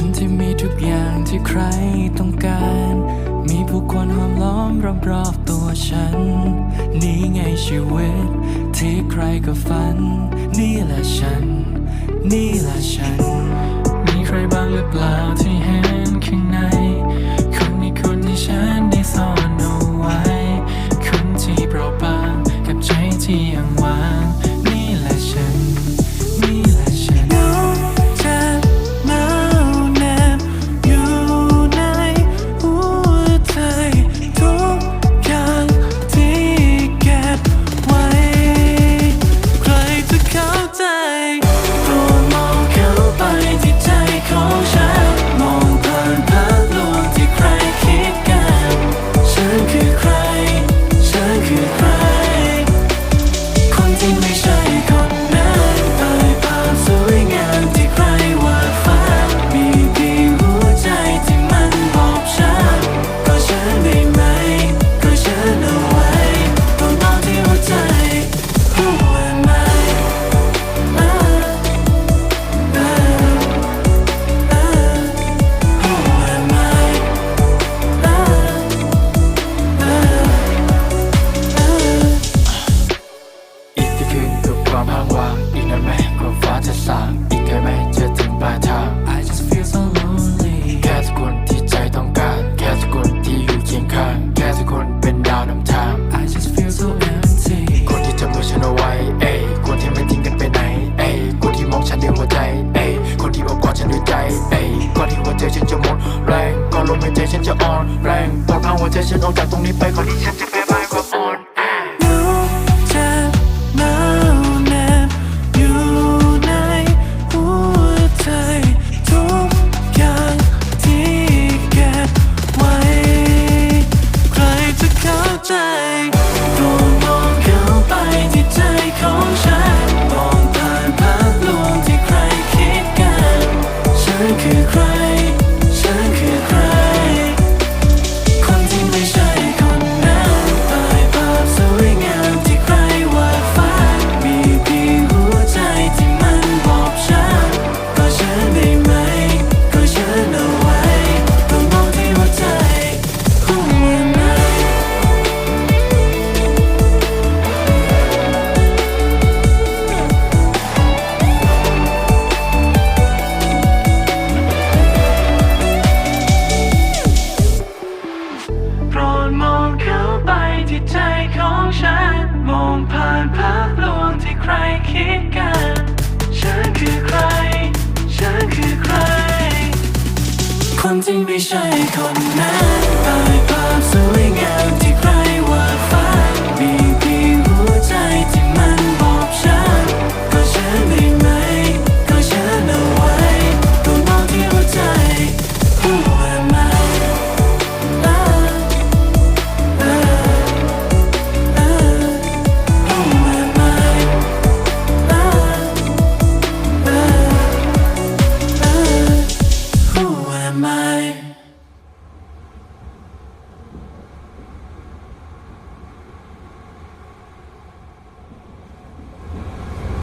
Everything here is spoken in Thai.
ฉันที่มีทุกอย่างที่ใครต้องการ มีผู้คนห้อมล้อมรอบๆตัวฉัน นี่ไงชีวิต ที่ใครก็ฝัน นี่แหละฉัน นี่แหละฉัน 心里想。 จะอ่อนแรงปลดเอาหัวใจฉันออกจากตรงนี้ไปขอที่ฉันจะไปไม้ความอ่อนแอใจ คนที่ไม่ใช่คนนั้นตายภาพสวย